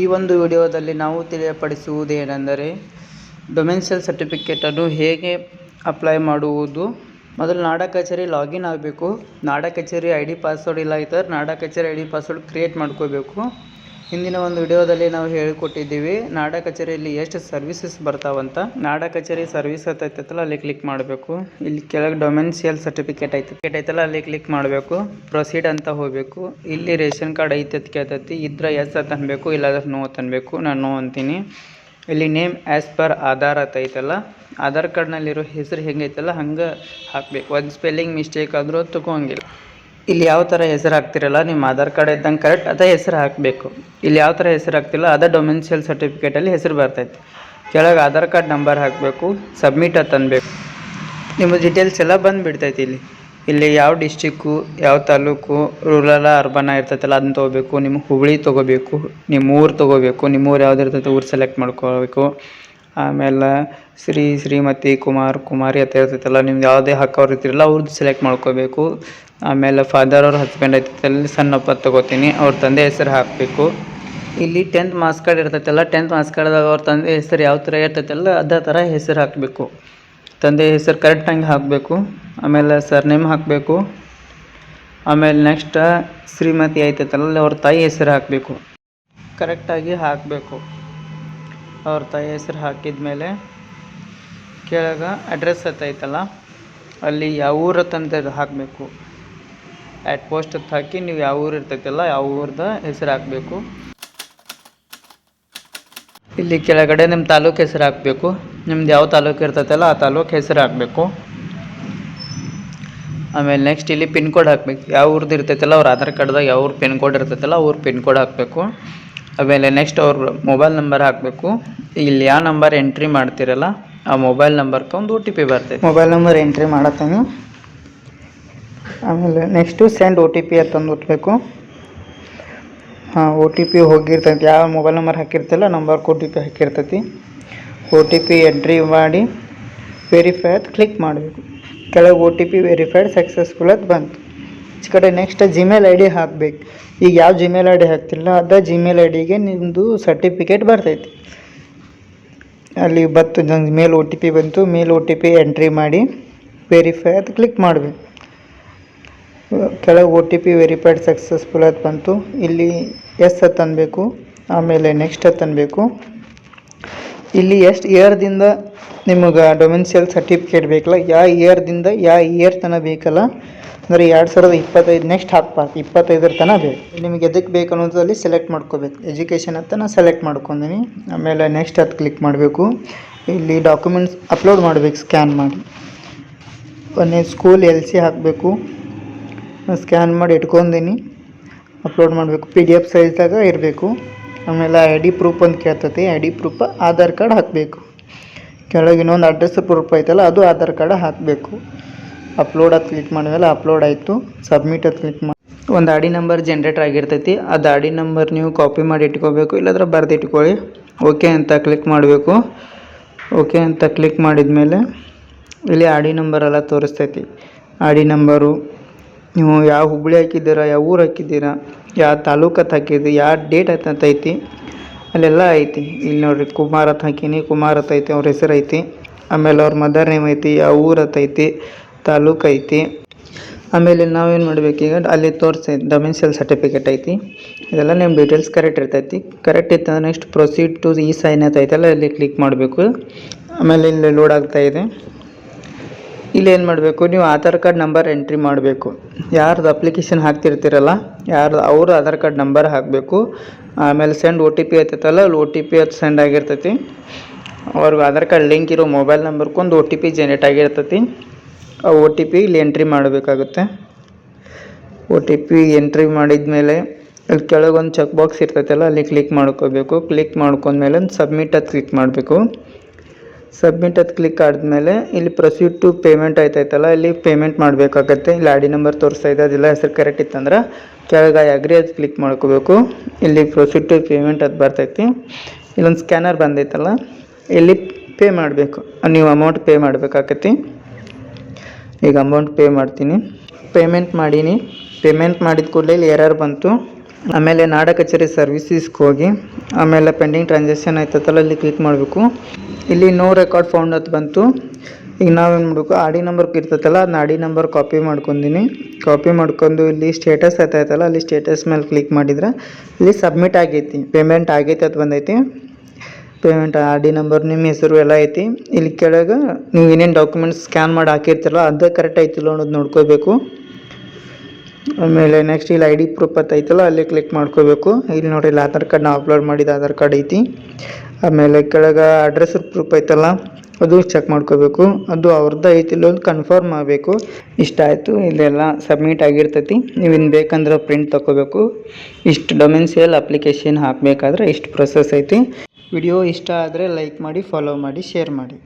ಈ ಒಂದು ವಿಡಿಯೋದಲ್ಲಿ ನಾವು ತಿಳಿಯಪಡಿಸುವುದೇನೆಂದರೆ ಡೊಮೆನ್ಷಿಯಲ್ ಸರ್ಟಿಫಿಕೇಟನ್ನು ಹೇಗೆ ಅಪ್ಲೈ ಮಾಡುವುದು? ಮೊದಲು ನಾಡ ಕಚೇರಿ ಲಾಗಿನ್ ಆಗಬೇಕು. ನಾಡ ಕಚೇರಿ ಐ ಡಿ ಪಾಸ್ವರ್ಡ್ ಇಲ್ಲ ಇದ್ದರೆ ನಾಡ ಕಚೇರಿ ಐ ಡಿ ಪಾಸ್ವರ್ಡ್ ಕ್ರಿಯೇಟ್ ಮಾಡ್ಕೋಬೇಕು. ಹಿಂದಿನ ಒಂದು ವಿಡಿಯೋದಲ್ಲಿ ನಾವು ಹೇಳಿಕೊಟ್ಟಿದ್ದೀವಿ, ನಾಡ ಕಚೇರಿಯಲ್ಲಿ ಎಷ್ಟು ಸರ್ವಿಸಸ್ ಬರ್ತಾವಂತ. ನಾಡ ಕಚೇರಿ ಸರ್ವಿಸ್ ಐತೈತಲ್ಲ ಅಲ್ಲಿ ಕ್ಲಿಕ್ ಮಾಡಬೇಕು. ಇಲ್ಲಿ ಕೆಳಗೆ ಡೊಮೆನ್ಸಿಯಲ್ ಸರ್ಟಿಫಿಕೇಟ್ ಐತೆ ಐತಲ್ಲ, ಅಲ್ಲಿ ಕ್ಲಿಕ್ ಮಾಡಬೇಕು. ಪ್ರೊಸೀಡ್ ಅಂತ ಹೋಗಬೇಕು. ಇಲ್ಲಿ ರೇಷನ್ ಕಾರ್ಡ್ ಐತೆ ಅಂತ ಕೇಳ್ತೈತಿ, ಇದ್ರೆ ಎಸ್ ಅಂತ ಅನ್ಬೇಕು, ಇಲ್ಲಾದ್ರೆ ನೋ ಅಂತ ನಾನು ನೋ ಅಂತೀನಿ. ಇಲ್ಲಿ ನೇಮ್ ಆ್ಯಸ್ ಪರ್ ಆಧಾರ್ ಅಂತ ಐತಲ್ಲ ಆಧಾರ್ ಕಾರ್ಡ್ನಲ್ಲಿರೋ ಹೆಸರು ಹೆಂಗೈತಲ್ಲ, ಹಂಗೆ ಹಾಕ್ಬೇಕು. ಒಂದು ಸ್ಪೆಲ್ಲಿಂಗ್ ಮಿಸ್ಟೇಕ್ ಆದರೂ ತಗೋಂಗಿಲ್ಲ. ಇಲ್ಲಿ ಯಾವ ಥರ ಹೆಸರು ಹಾಕ್ತಿರಲ್ಲ, ನಿಮ್ಮ ಆಧಾರ್ ಕಾರ್ಡ್ ಇದ್ದಂಗೆ ಕರೆಕ್ಟ್ ಅದೇ ಹೆಸರು ಹಾಕಬೇಕು. ಇಲ್ಲಿ ಯಾವ ಥರ ಹೆಸರು ಹಾಕ್ತಿಲ್ಲ ಅದೇ ಡೊಮೆನ್ಷಿಯಲ್ ಸರ್ಟಿಫಿಕೇಟಲ್ಲಿ ಹೆಸರು ಬರ್ತೈತೆ. ಕೆಳಗೆ ಆಧಾರ್ ಕಾರ್ಡ್ ನಂಬರ್ ಹಾಕಬೇಕು ಸಬ್ಮಿಟ್ ಅನ್ಬೇಕು ನಿಮ್ಮ ಡೀಟೇಲ್ಸ್ ಎಲ್ಲ ಬಂದುಬಿಡ್ತೈತಿ ಇಲ್ಲಿ. ಇಲ್ಲಿ ಯಾವ ಡಿಸ್ಟಿಕ್ಕು ಯಾವ ತಾಲೂಕು ರೂರಲ್ ಅರ್ಬನ ಇರ್ತೈತಲ್ಲ, ಅದನ್ನ ತೊಗೋಬೇಕು, ನಿಮ್ಮ ಹುಬ್ಳಿ ತೊಗೋಬೇಕು, ನಿಮ್ಮ ಊರು ತೊಗೋಬೇಕು, ನಿಮ್ಮ ಊರು ಯಾವ್ದು ಇರ್ತೈತೆ ಊರು ಸೆಲೆಕ್ಟ್ ಮಾಡ್ಕೋಬೇಕು. ಆಮೇಲೆ ಶ್ರೀ ಶ್ರೀಮತಿ ಕುಮಾರ್, ಕುಮಾರಿ ಅಂತ ಇರ್ತೈತಲ್ಲ, ನಿಮ್ದು ಯಾವುದೇ ಹಾಕೋರು ಇರ್ತಿರಲ್ಲ ಅವ್ರದ್ದು ಸೆಲೆಕ್ಟ್ ಮಾಡ್ಕೋಬೇಕು. ಆಮೇಲೆ ಫಾದರ್ ಅವ್ರ ಹಸ್ಬೆಂಡ್ ಐತೈತಲ್ಲಿ ಸಣ್ಣಪ್ಪ ತೊಗೋತೀನಿ, ಅವ್ರ ತಂದೆ ಹೆಸರು ಹಾಕಬೇಕು. ಇಲ್ಲಿ ಟೆಂತ್ ಮಾರ್ಕ್ಸ್ ಕಾರ್ಡ್ ಇರ್ತೈತಲ್ಲ ಟೆಂತ್ ಮಾರ್ಕ್ಸ್ ಕಾರ್ಡ್ದಾಗ ಅವ್ರ ತಂದೆ ಹೆಸರು ಯಾವ ಥರ ಇರ್ತೈತಲ್ಲ, ಅದೇ ಥರ ಹೆಸರು ಹಾಕಬೇಕು. ತಂದೆ ಹೆಸರು ಕರೆಕ್ಟಾಗಿ ಹಾಕಬೇಕು, ಆಮೇಲೆ ಸರ್ನೇಮ್ ಹಾಕಬೇಕು. ಆಮೇಲೆ ನೆಕ್ಸ್ಟ್ ಶ್ರೀಮತಿ ಐತೈತಲ್ಲ, ಅವ್ರ ತಾಯಿ ಹೆಸರು ಹಾಕಬೇಕು. ಕರೆಕ್ಟಾಗಿ ಹಾಕಬೇಕು. ಅವ್ರ ತಾಯಿ ಹೆಸರು ಹಾಕಿದ ಮೇಲೆ ಕೆಳಗೆ ಅಡ್ರೆಸ್ ಐತಲ್ಲ, ಅಲ್ಲಿ ಯಾವ ಊರು ತಂದೆ ಹಾಕಬೇಕು. ಆ್ಯಟ್ ಪೋಸ್ಟ್ ಅಂತ ಹಾಕಿ ನೀವು ಯಾವ ಊರು ಇರ್ತೈತಲ್ಲ, ಯಾವ ಊರ್ದು ಹೆಸರು ಹಾಕಬೇಕು. ಇಲ್ಲಿ ಕೆಳಗಡೆ ನಿಮ್ಮ ತಾಲೂಕು ಹೆಸರು ಹಾಕಬೇಕು. ನಿಮ್ದು ಯಾವ ತಾಲೂಕು ಇರ್ತೈತಲ್ಲ, ಆ ತಾಲೂಕು ಹೆಸರು ಹಾಕಬೇಕು. ಆಮೇಲೆ ನೆಕ್ಸ್ಟ್ ಇಲ್ಲಿ ಪಿನ್ ಕೋಡ್ ಹಾಕ್ಬೇಕು. ಯಾವ ಊರ್ದು ಇರ್ತೈತಲ್ಲ, ಅವ್ರ ಆಧಾರ್ ಕಾರ್ಡ್ದಾಗ ಯಾವ ಊರು ಪಿನ್ ಕೋಡ್ ಇರ್ತೈತಲ್ಲ ಅವ್ರ ಪಿನ್ ಕೋಡ್ ಹಾಕಬೇಕು. ಆಮೇಲೆ ನೆಕ್ಸ್ಟ್ ಅವ್ರ ಮೊಬೈಲ್ ನಂಬರ್ ಹಾಕಬೇಕು. ಇಲ್ಲಿ ಯಾವ ನಂಬರ್ ಎಂಟ್ರಿ ಮಾಡ್ತಿರಲ್ಲ, ಆ ಮೊಬೈಲ್ ನಂಬರ್ಗೆ ಒಂದು ಒ ಟಿ ಪಿ ಬರ್ತೈತೆ. ಮೊಬೈಲ್ ನಂಬರ್ ಎಂಟ್ರಿ ಮಾಡತ್ತೀನಿ ಆಮೇಲೆ next send O T P ಅಂತಂದು ಒತ್ತಬೇಕು ಹಾಂ ಒ ಟಿ ಪಿ ಹೋಗಿರ್ತೈತಿ. ಯಾವ ಮೊಬೈಲ್ ನಂಬರ್ ಹಾಕಿರ್ತಲ್ಲ ನಂಬರ್ಗೆ ಒ ಟಿ ಪಿ ಹಾಕಿರ್ತೈತಿ. ಒ ಟಿ ಪಿ ಎಂಟ್ರಿ ಮಾಡಿ ವೆರಿಫೈ ಅಂತ ಕ್ಲಿಕ್ ಮಾಡಬೇಕು. ಕೆಳಗೆ O T P verified successful ಅಂತ ಬಂತು. ಈ ಕಡೆ ನೆಕ್ಸ್ಟ್ ಜಿಮೇಲ್ ಐ ಡಿ ಹಾಕ್ಬೇಕು. ಈಗ ಯಾವ ಜಿಮೇಲ್ ಐ ಡಿ ಹಾಕ್ತಿಲ್ಲ, ಅದ ಜಿಮೇಲ್ ಐ ಡಿಗೆ ನಿಮ್ಮದು ಸರ್ಟಿಫಿಕೇಟ್ ಬರ್ತೈತಿ. ಅಲ್ಲಿ ಬತ್ತು ನಂಗೆ ಮೇಲ್ ಒ ಟಿ ಪಿ ಬಂತು, ಮೇಲ್ ಒ ಟಿ ಪಿ ಎಂಟ್ರಿ ಮಾಡಿ ವೆರಿಫೈ ಅದು ಕ್ಲಿಕ್ ಮಾಡಬೇಕು. ಕೆಳಗೆ O T P verified successful ಅಂತ ಬಂತು. ಇಲ್ಲಿ ಎಸ್ ಅನ್ಬೇಕು ಆಮೇಲೆ ನೆಕ್ಸ್ಟ್ ಅನ್ಬೇಕು ಇಲ್ಲಿ ಎಷ್ಟು ಇಯರ್ದಿಂದ ನಿಮಗೆ ಡೊಮೆನ್ಸಿಯಲ್ ಸರ್ಟಿಫಿಕೇಟ್ ಬೇಕಲ್ಲ ಯಾವ ಇಯರ್ದಿಂದ ಯಾವ ಇಯರ್ ತನಕ ಬೇಕಲ್ಲ ಅಂದರೆ ಎರಡು ಸಾವಿರದ ಇಪ್ಪತ್ತೈದು ನೆಕ್ಸ್ಟ್ ಹಾಕ್ಬಾರ್ದು. ಇಪ್ಪತ್ತೈದರ ತನಕ ಬೇಕು ನಿಮಗೆ ಎದಕ್ಕೆ ಬೇಕು ಅನ್ನೋದ್ರಲ್ಲಿ ಸೆಲೆಕ್ಟ್ ಮಾಡ್ಕೋಬೇಕು. ಎಜುಕೇಷನ್ ಅಂತ ನಾನು ಸೆಲೆಕ್ಟ್ ಮಾಡ್ಕೊಂಡೀನಿ ಆಮೇಲೆ ನೆಕ್ಸ್ಟ್ ಅದು ಕ್ಲಿಕ್ ಮಾಡಬೇಕು. ಇಲ್ಲಿ ಡಾಕ್ಯುಮೆಂಟ್ಸ್ ಅಪ್ಲೋಡ್ ಮಾಡಬೇಕು ಸ್ಕ್ಯಾನ್ ಮಾಡಿ. ಒಂದೇ ಸ್ಕೂಲ್ ಎಲ್ ಸಿ ಹಾಕಬೇಕು. ಸ್ಕ್ಯಾನ್ ಮಾಡಿ ಇಟ್ಕೊಂಡೀನಿ ಅಪ್ಲೋಡ್ ಮಾಡಬೇಕು. ಪಿ ಡಿ ಎಫ್ ಸೈಜ್ದಾಗ ಇರಬೇಕು. ಆಮೇಲೆ ಐ ಡಿ ಪ್ರೂಫ್ ಅಂತ ಕೇಳ್ತೈತಿ. I D proof Aadhaar card ಹಾಕಬೇಕು. ಕೆಳಗೆ ಇನ್ನೊಂದು ಅಡ್ರೆಸ್ ಪ್ರೂಫ್ ಐತಲ್ಲ, ಅದು ಆಧಾರ್ ಕಾರ್ಡ್ ಹಾಕಬೇಕು. ಅಪ್ಲೋಡ್ ಅದು ಕ್ಲಿಕ್ ಮಾಡಿದ್ಮೇಲೆ ಅಪ್ಲೋಡ್ ಆಯಿತು. ಸಬ್ಮಿಟ್ ಅದು ಕ್ಲಿಕ್ ಮಾಡಿ ಒಂದು ಆಡಿ ನಂಬರ್ ಜನ್ರೇಟ್ ಆಗಿರ್ತೈತಿ. ಅದು ಆಡಿ ನಂಬರ್ ನೀವು ಕಾಪಿ ಮಾಡಿ ಇಟ್ಕೋಬೇಕು. ಇಲ್ಲಾಂದ್ರೆ ಬರ್ದು ಇಟ್ಕೊಳ್ಳಿ. ಓಕೆ ಅಂತ ಕ್ಲಿಕ್ ಮಾಡಬೇಕು. ಓಕೆ ಅಂತ ಕ್ಲಿಕ್ ಮಾಡಿದ ಮೇಲೆ ಇಲ್ಲಿ ಆಡಿ ನಂಬರ್ ಎಲ್ಲ ತೋರಿಸ್ತೈತಿ. ಆಡಿ ನಂಬರು ನೀವು ಯಾವ ಹುಬ್ಬಳ್ಳಿ ಹಾಕಿದ್ದೀರಾ, ಯಾವ ಊರು ಹಾಕಿದ್ದೀರಾ, ಯಾವ ತಾಲೂಕತ್ತು ಹಾಕಿದ್ರಿ, ಯಾವ ಡೇಟ್ ಅಂತ ಐತಿ. ಅಲ್ಲೆಲ್ಲ ಐತಿ. ಇಲ್ಲಿ ನೋಡಿರಿ, ಕುಮಾರ ಅಂತ ಹಾಕೀನಿ, ಕುಮಾರ್ ಅಂತ ಐತಿ, ಅವ್ರ ಹೆಸರು ಐತಿ. ಆಮೇಲೆ ಅವ್ರ ಮದರ್ ನೇಮ್ ಐತಿ, ಯಾವ ಊರು ಅಂತ ತಾಲೂಕು ಐತಿ. ಆಮೇಲೆ ನಾವೇನು ಈಗ, ಅಲ್ಲಿ ತೋರಿಸಿ ಡೊಮಿನ್ಸಿಯಲ್ ಸರ್ಟಿಫಿಕೇಟ್ ಐತಿ. ಇದೆಲ್ಲ ನಿಮ್ಮ ಡೀಟೇಲ್ಸ್ ಕರೆಕ್ಟ್ ಇರ್ತೈತಿ. ಕರೆಕ್ಟ್ ಇತ್ತು next proceed to e sign ಅಂತ ಐತಲ್ಲ, ಅಲ್ಲಿ ಕ್ಲಿಕ್ ಮಾಡಬೇಕು. ಆಮೇಲೆ ಇಲ್ಲಿ ಲೋಡ್ ಆಗ್ತಾ ಇದೆ. ಇಲ್ಲಿ ಏನು ಮಾಡಬೇಕು, ನೀವು ಆಧಾರ್ ಕಾರ್ಡ್ ನಂಬರ್ ಎಂಟ್ರಿ ಮಾಡಬೇಕು. ಯಾರ್ದು ಅಪ್ಲಿಕೇಶನ್ ಹಾಕ್ತಿರ್ತೀರಲ್ಲ, ಯಾರ್ದು, ಅವ್ರ ಆಧಾರ್ ಕಾರ್ಡ್ ನಂಬರ್ ಹಾಕಬೇಕು. ಆಮೇಲೆ ಸೆಂಡ್ ಒ ಟಿ ಪಿ ಐತೈತಲ್ಲ ಅಲ್ಲಿ ಒ ಟಿ ಪಿ ಅದು ಸೆಂಡ್ ಆಗಿರ್ತೈತಿ. ಅವ್ರಿಗೆ ಆಧಾರ್ ಕಾರ್ಡ್ ಲಿಂಕ್ ಇರೋ ಮೊಬೈಲ್ ನಂಬರ್ಗೊಂದು ಒ ಟಿ ಪಿ ಜನರೇಟ್ ಆಗಿರ್ತೈತಿ. ಆ ಒ ಟಿ ಪಿ ಇಲ್ಲಿ ಎಂಟ್ರಿ ಮಾಡಬೇಕಾಗುತ್ತೆ. ಒ ಟಿ ಪಿ ಎಂಟ್ರಿ ಮಾಡಿದ ಮೇಲೆ ಅಲ್ಲಿ ಕೆಳಗೊಂದು ಚೆಕ್ ಬಾಕ್ಸ್ ಇರ್ತೈತಲ್ಲ, ಅಲ್ಲಿ ಕ್ಲಿಕ್ ಮಾಡ್ಕೋಬೇಕು. ಕ್ಲಿಕ್ ಮಾಡ್ಕೊಂಡ್ಮೇಲೆ ಸಬ್ಮಿಟ್ ಅದು ಕ್ಲಿಕ್ ಮಾಡಬೇಕು. ಸಬ್ಮಿಟ್ ಅದು ಕ್ಲಿಕ್ ಆದಮೇಲೆ ಇಲ್ಲಿ ಪ್ರೊಸೀಡ್ ಟು ಪೇಮೆಂಟ್ ಆಯ್ತೈತಲ್ಲ ಇಲ್ಲಿ ಪೇಮೆಂಟ್ ಮಾಡಬೇಕಾಗತ್ತೆ. ಇಲ್ಲಿ ಆಡಿ ನಂಬರ್ ತೋರಿಸ್ತಾ ಇದೆ, ಅದೆಲ್ಲ ಹೆಸರು ಕರೆಕ್ಟ್ ಇತ್ತಂದ್ರೆ ಕೆಳಗೆ ಅಗ್ರಿ ಅದು ಕ್ಲಿಕ್ ಮಾಡ್ಕೋಬೇಕು. ಇಲ್ಲಿ ಪ್ರೊಸೀಡ್ ಟು ಪೇಮೆಂಟ್ ಅದು ಬರ್ತೈತಿ. ಇಲ್ಲೊಂದು ಸ್ಕ್ಯಾನರ್ ಬಂದೈತಲ್ಲ, ಇಲ್ಲಿ ಪೇ ಮಾಡಬೇಕು. ನೀವು ಅಮೌಂಟ್ ಪೇ ಮಾಡಬೇಕಾಗತ್ತೆ. ಈಗ ಅಮೌಂಟ್ ಪೇ ಮಾಡ್ತೀನಿ. ಪೇಮೆಂಟ್ ಮಾಡೀನಿ. ಪೇಮೆಂಟ್ ಮಾಡಿದ ಕೂಡಲೇ ಇಲ್ಲಿ ಎರರ್ ಬಂತು. ಆಮೇಲೆ ನಾಡ ಕಚೇರಿ ಸರ್ವಿಸಸ್ಗೆ ಹೋಗಿ, ಆಮೇಲೆ ಪೆಂಡಿಂಗ್ ಟ್ರಾನ್ಸಾಕ್ಷನ್ ಆಯ್ತಲ್ಲ ಅಲ್ಲಿ ಕ್ಲಿಕ್ ಮಾಡಬೇಕು. ಇಲ್ಲಿ ನೋ ರೆಕಾರ್ಡ್ ಫೌಂಡ್ ಅಂತ ಬಂತು. ಈಗ ನಾವೇನು ಮಾಡಬೇಕು ಆ ಡಿ ನಂಬರ್ ಇರ್ತೈತಲ್ಲ ಅದನ್ನ ಡಿ ನಂಬರ್ ಕಾಪಿ ಮಾಡ್ಕೊಂದಿನಿ. ಕಾಪಿ ಮಾಡ್ಕೊಂಡು ಇಲ್ಲಿ ಸ್ಟೇಟಸ್ ಆಯ್ತಾಯ್ತಲ್ಲ ಅಲ್ಲಿ ಸ್ಟೇಟಸ್ ಮೇಲೆ ಕ್ಲಿಕ್ ಮಾಡಿದ್ರೆ, ಇಲ್ಲಿ ಸಬ್ಮಿಟ್ ಆಗೈತಿ. ಪೇಮೆಂಟ್ ಆಗೈತೆ ಅದು ಬಂದೈತಿ. ಪೇಮೆಂಟ್ ಆರ್ ಡಿ ನಂಬರ್ ನಿಮ್ಮ ಹೆಸರು ಎಲ್ಲ ಐತಿ. ಇಲ್ಲಿ ಕೆಳಗೆ ನೀವು ಏನೇನು ಡಾಕ್ಯುಮೆಂಟ್ಸ್ ಸ್ಕ್ಯಾನ್ ಮಾಡಿ ಹಾಕಿರ್ತೀರಲ್ಲ, ಅದು ಕರೆಕ್ಟ್ ಐತಿಲ್ಲ ಅನ್ನೋದು ನೋಡ್ಕೋಬೇಕು. ಆಮೇಲೆ ನೆಕ್ಸ್ಟ್ ಇಲ್ಲಿ ಐ ಡಿ ಪ್ರೂಫ್ ಅಂತ ಐತಲ್ಲ, ಅಲ್ಲಿ ಕ್ಲಿಕ್ ಮಾಡ್ಕೋಬೇಕು. ಇಲ್ಲಿ ನೋಡಿ ಇಲ್ಲಿ ಆಧಾರ್ ಕಾರ್ಡ್ ನಾವು ಅಪ್ಲೋಡ್ ಮಾಡಿದ ಆಧಾರ್ ಕಾರ್ಡ್ ಐತಿ. ಆಮೇಲೆ ಕೆಳಗೆ ಅಡ್ರೆಸ್ ಪ್ರೂಫ್ ಐತಲ್ಲ, ಅದು ಚೆಕ್ ಮಾಡ್ಕೋಬೇಕು. ಅದು ಅವ್ರದ್ದು ಐತಿಲ್ಲ ಅಂತ ಕನ್ಫರ್ಮ್ ಆಗಬೇಕು. ಇಷ್ಟ ಆಯಿತು, ಇಲ್ಲೆಲ್ಲ ಸಬ್ಮಿಟ್ ಆಗಿರ್ತೈತಿ. ನೀವು ಇನ್ನು ಬೇಕಂದ್ರೆ ಪ್ರಿಂಟ್ ತಗೋಬೇಕು ಇಷ್ಟು ಡೊಮೆನ್ಸಿಯಲ್ ಅಪ್ಲಿಕೇಶನ್ ಹಾಕಬೇಕಾದ್ರೆ ಇಷ್ಟು ಪ್ರೊಸೆಸ್ ಐತಿ. ವಿಡಿಯೋ ಇಷ್ಟ ಆದರೆ ಲೈಕ್ ಮಾಡಿ ಫಾಲೋ ಮಾಡಿ ಶೇರ್ ಮಾಡಿ.